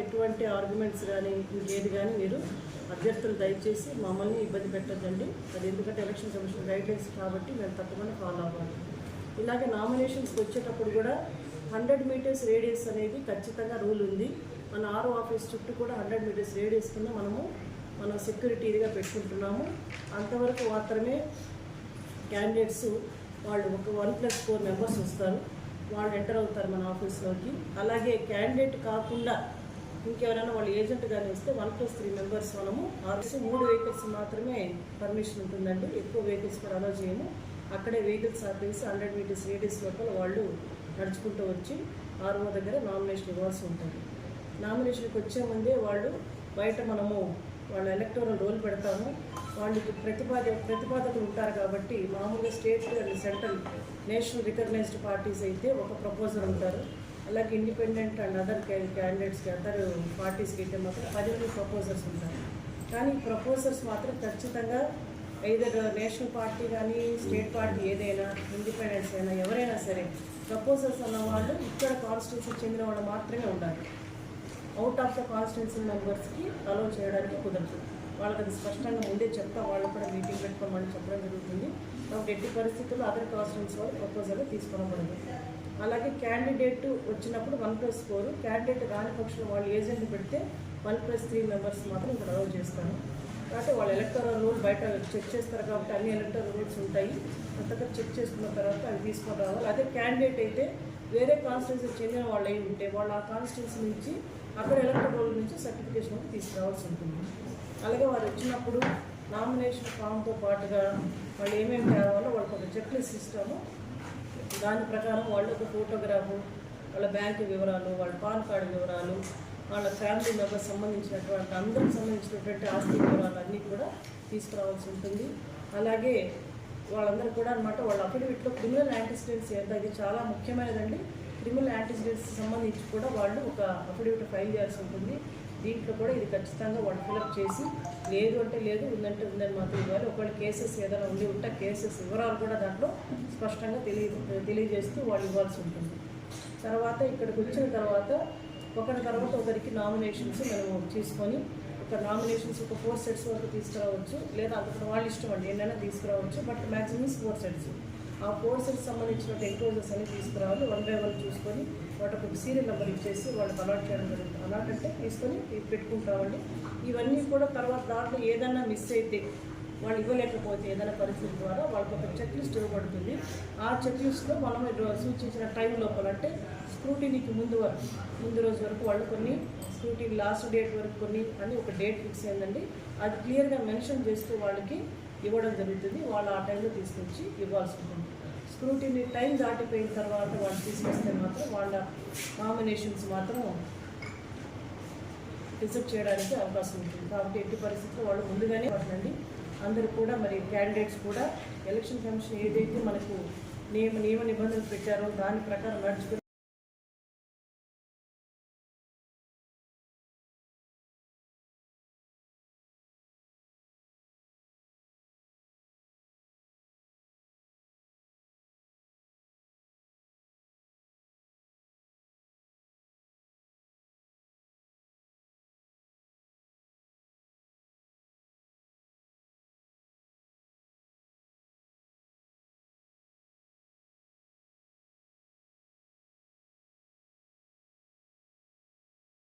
ఎటువంటి ఆర్గ్యుమెంట్స్ కానీ ఇంకేది కానీ మీరు అభ్యర్థులు దయచేసి మమ్మల్ని ఇబ్బంది పెట్టద్దండి. అది ఎందుకంటే ఎలక్షన్ కమిషన్ గైడ్లైన్స్ కాబట్టి మేము తప్పకుండా ఫాలో అవ్వాలి. ఇలాగే నామినేషన్స్కి వచ్చేటప్పుడు కూడా హండ్రెడ్ మీటర్స్ రేడియస్ అనేది ఖచ్చితంగా రూల్ ఉంది. మన ఆరో ఆఫీస్ చుట్టూ కూడా హండ్రెడ్ మీటర్స్ రేడియస్ కింద మనము మనం సెక్యూరిటీగా పెట్టుకుంటున్నాము. అంతవరకు మాత్రమే క్యాండిడేట్స్ వాళ్ళు ఒక వన్ ప్లస్ ఫోర్ మెంబర్స్ వస్తారు. వాళ్ళు ఎంటర్ అవుతారు మన ఆఫీస్లోకి అలాగే క్యాండిడేట్ కాకుండా ఇంకెవరైనా వాళ్ళు ఏజెంట్ కానీ వస్తే వన్ ప్లస్ త్రీ మెంబర్స్ మనము. ఆఫీస్ మూడు వెహికల్స్ మాత్రమే పర్మిషన్ ఉంటుందండి. ఎక్కువ వెహికల్స్ కూడా అలో చేయము. అక్కడే వెహికల్స్ ఆపేసి హండ్రెడ్ మీటర్స్ రేడియస్ లోపల వాళ్ళు నడుచుకుంటూ వచ్చి ఆర్ఓ దగ్గర నామినేషన్ ఇవ్వాల్సి ఉంటుంది. నామినేషన్కి వచ్చే ముందే వాళ్ళు బయట మనము వాళ్ళ ఎలక్టోరల్ రోల్ పెడతాము. వాళ్ళకి ప్రతిపాద ప్రతిపాదకులు ఉంటారు కాబట్టి మామూలుగా state and central national recognised parties అయితే ఒక ప్రపోజర్ ఉంటారు. అలాగే ఇండిపెండెంట్ అండ్ అదర్ క్యాండిడేట్స్కి అదర్ పార్టీస్కి అయితే మాత్రం పదిహేను ప్రపోజర్స్ ఉంటారు కానీ ప్రపోజర్స్ మాత్రం ఖచ్చితంగా ఐదర్ నేషనల్ పార్టీ కానీ స్టేట్ పార్టీ ఏదైనా ఇండిపెండెన్స్ అయినా ఎవరైనా సరే ప్రపోజల్స్ అన్న వాళ్ళు ఇక్కడ కాన్స్టిట్యూషన్ చెందిన వాళ్ళు మాత్రమే ఉండాలి. అవుట్ ఆఫ్ ద కాన్స్టిట్యున్సీ మెంబర్స్కి అలో చేయడానికి కుదరదు. వాళ్ళకి అది స్పష్టంగా ముందే చెప్తా వాళ్ళు కూడా మీటింగ్ పెట్టుకోమని చెప్పడం జరుగుతుంది. కాబట్టి ఎట్టి పరిస్థితుల్లో అదర్ కాన్స్టిట్యున్సీ వాళ్ళు ప్రపోజల్ తీసుకోవడదు అలాగే క్యాండిడేట్ వచ్చినప్పుడు వన్ ప్లస్ ఫోర్ క్యాండిడేట్ రాని పక్షంలో వాళ్ళు ఏజెంట్ పెడితే వన్ ప్లస్ త్రీ మెంబర్స్ మాత్రం ఇక్కడ అలౌ చేస్తాను కాబట్టి వాళ్ళు ఎలక్టోరల్ రూల్ బయట చెక్ చేస్తారు కాబట్టి అన్ని ఎలక్టోరల్ రూల్స్ ఉంటాయి. అంతగా చెక్ చేసుకున్న తర్వాత అవి తీసుకొని రావాలి. అదే క్యాండిడేట్ అయితే వేరే కాన్స్టిట్యూన్సీ చెందిన వాళ్ళు అయి ఉంటే వాళ్ళు ఆ కాన్స్టిట్యూన్సీ నుంచి అక్కడ ఎలక్టోరల్ రోల్ నుంచి సర్టిఫికేషన్ తీసుకురావాల్సి ఉంటుంది. అలాగే వారు వచ్చినప్పుడు నామినేషన్ ఫామ్తో పాటుగా వాళ్ళు ఏమేమి కావాలో వాళ్ళకి ఒక చెక్ లిస్ట్ ఇస్తాము దాని ప్రకారం వాళ్ళు ఒక ఫోటోగ్రాఫు వాళ్ళ బ్యాంకు వివరాలు వాళ్ళ పాన్ కార్డు వివరాలు వాళ్ళ ఫ్యామిలీ మెంబర్స్ సంబంధించినటువంటి అందరికి సంబంధించినటువంటి ఆస్తి వివరాలన్నీ కూడా తీసుకురావాల్సి ఉంటుంది. అలాగే వాళ్ళందరూ కూడా అనమాట వాళ్ళ అఫిడవిట్లో క్రిమినల్ యాంటిసిడెంట్స్ ఎంత ఇది చాలా ముఖ్యమైనదండి. క్రిమినల్ యాంటిసిడెంట్స్ సంబంధించి కూడా వాళ్ళు ఒక అఫిడవిట్ ఫైల్ చేయాల్సి ఉంటుంది. దీంట్లో కూడా ఇది ఖచ్చితంగా వాళ్ళు ఫిలప్ చేసి లేదు అంటే లేదు ఉందంటే ఉందని మాత్రం ఇవ్వాలి. ఒకవేళ కేసెస్ ఏదైనా ఉండి ఉంటే కేసెస్ వివరాలు కూడా దాంట్లో స్పష్టంగా తెలియ తెలియజేస్తూ వాళ్ళు ఇవ్వాల్సి ఉంటుంది. తర్వాత ఇక్కడికి వచ్చిన తర్వాత ఒకరి తర్వాత ఒకరికి నామినేషన్స్ మనము తీసుకొని ఒక నామినేషన్స్ ఒక ఫోర్ సెట్స్ వరకు తీసుకురావచ్చు. లేదా అంతకు వాళ్ళ ఇష్టం అండి ఎన్నైనా తీసుకురావచ్చు. బట్ మ్యాక్సిమం ఫోర్ సెట్స్ ఆ ఫోర్ సెట్స్ సంబంధించిన ఎంక్లోజర్స్ అన్ని తీసుకురావాలి. వన్ బై వన్ చూసుకొని వాటికి ఒక సీరియల్ నెంబర్ ఇచ్చేసి వాళ్ళకి అలాట్ చేయడం జరుగుతుంది. అలాట్ అంటే తీసుకొని పెట్టుకుంటామండి. ఇవన్నీ కూడా తర్వాత దాంట్లో ఏదైనా మిస్ అయితే వాళ్ళు ఇవ్వలేకపోతే ఏదైనా పరిస్థితి ద్వారా వాళ్ళకి ఒక చెక్ లిస్ట్ ఇవ్వబడుతుంది. ఆ చెక్ లిస్ట్లో మనం సూచించిన టైం లోపల అంటే ముందు వరకు ముందు రోజు వరకు వాళ్ళు కొన్ని స్క్రూటీ లాస్ట్ డేట్ వరకు కొన్ని అని ఒక డేట్ ఫిక్స్ అయిందండి. అది క్లియర్గా మెన్షన్ చేస్తూ వాళ్ళకి ఇవ్వడం జరుగుతుంది. వాళ్ళు ఆ టైంలో తీసుకొచ్చి ఇవ్వాల్సి ఉంటుంది. స్క్రూటీని టైం దాటిపోయిన తర్వాత వాళ్ళు తీసుకొస్తే మాత్రం వాళ్ళ నామినేషన్స్ మాత్రం రిజెక్ట్ చేయడానికి అవకాశం ఉంటుంది. కాబట్టి ఎట్టి పరిస్థితుల్లో వాళ్ళు ముందుగానే వాటిని అందరూ కూడా మరి క్యాండిడేట్స్ కూడా ఎలక్షన్ కమిషన్ ఏదైతే మనకు నియమ నియమ నిబంధనలు పెట్టారో దాని ప్రకారం నడుచుకుని